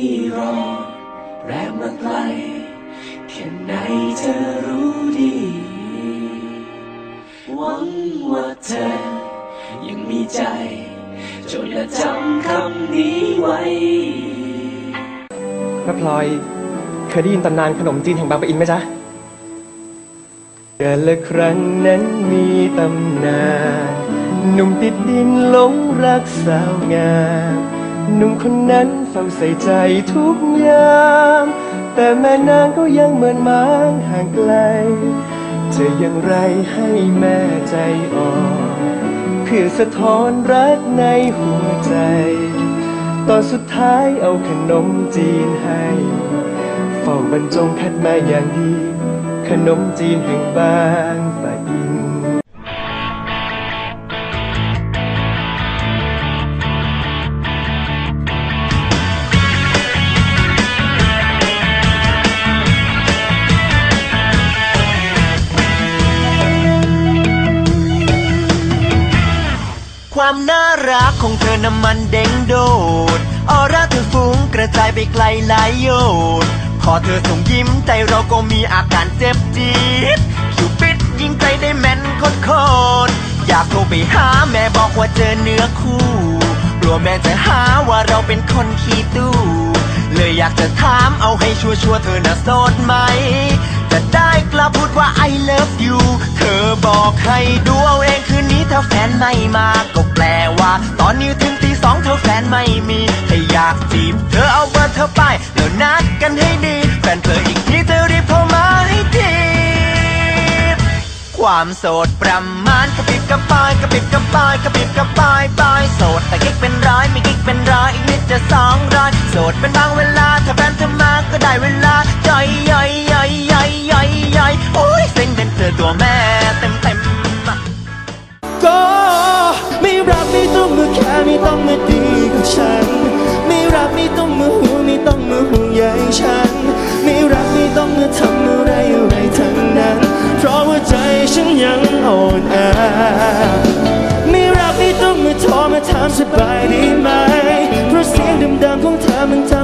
ที่รอแรมมาไกลแค่ไหนเธอรู้ดี หวังว่าเธอยังมีใจจนอย่าจำคำนี้ไว้แม่พลอย เคยได้ยินตำนานขนมจีนแห่งบางปะอินไหมจ๊ะเกิดละครั้งนั้นมีตำนานหนุ่มติดดินหลงรักสาวงาม หนุ่มคนนั้นเฝ้าใส่ใจทุกยาม แต่แม่นางก็ยังเหมือนมางห่างไกล จะอย่างไรให้แม่ใจอ่อนเพื่อสะท้อนรักในหัวใจ ตอนสุดท้ายเอาขนมจีนให้เฝ้าบรรจงคัดมาอย่างดี ขนมจีนแห่งบาง รักของเธอน้ำมันเด้งโดดออร่าเธอฟุ้งกระจายไปไกลหลายโยชน์พอเธอส่งยิ้มใจเราก็มีอาการเจ็บจี๊ดคิวปิดยิงใจได้แม่นโคตรโคตรอยากโทรไปหาแม่บอกว่าเจอเนื้อคู่กลัวแม่จะหาว่าเราเป็นคนขี้ตู้เลยอยากจะถามเอาให้ชัวร์ๆเธอน่ะโสดไหม จะได้กล้าพูดว่า I love you เธอบอกให้ดูเอาเองคืนนี้ถ้าแฟนไม่มาก็แปลว่า ตอนนี้ถึงตีสองเธอแฟนไม่มีถ้าอยากจีบเธอเอาเบอร์เธอไปแล้วนัดกันให้ดี แฟนเธออีกทีเธอรีบโทรมาให้ทีความโสดประมาณกระปิบกระปายกระปิบกระปายกระปิบกระปายปายโสดแต่กิ๊กเป็นร้อยไม่กิ๊กเป็นร้อยอีกนิดจะสองร้อยโสดเป็นบางเวลาถ้าแฟนเธอมาก็ได้เวลาย่อยย่อย ตัวแม่เต็มเต็มก็ไม่รักไม่ต้องมือแค่ไม่ต้องมือดีกับฉัน ไม่รักไม่ต้องมือหูไม่ต้องมือหูใหญ่ฉัน ไม่รักไม่ต้องมือทำอะไรอะไรทั้งนั้น เพราะว่าใจฉันยังอ่อนแอไม่รักไม่ต้องมือโทรมาถามสบายดีไหมเพราะเสียงดำๆของเธอมันทำ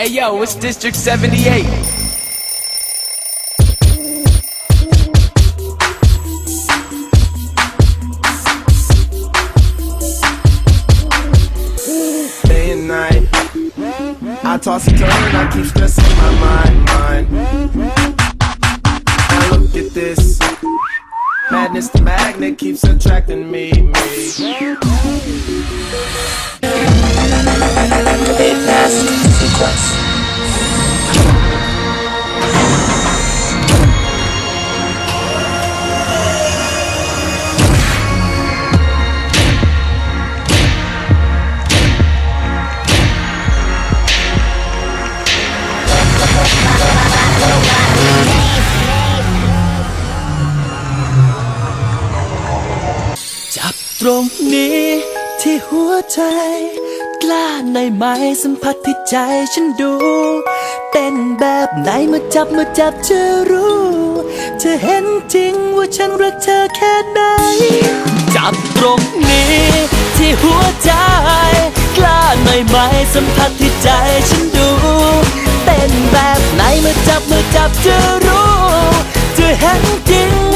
Hey yo, it's District 78. day and night. I toss and turn, I keep stressing my mind, It's the magnet keeps attracting me, me. It passes. ตรงนี้ที่หัวใจ กล้าในไหมสัมผัสที่ใจฉันดู เต้นแบบไหนเมื่อจับเมื่อจับจะรู้จะเห็นจริงว่าฉันรักเธอแค่ไหน จับตรงนี้ ที่หัวใจ กล้าในไหมสัมผัสที่ใจฉันดูเต้นแบบไหนเมื่อจับเมื่อจับจะรู้ จะเห็นจริง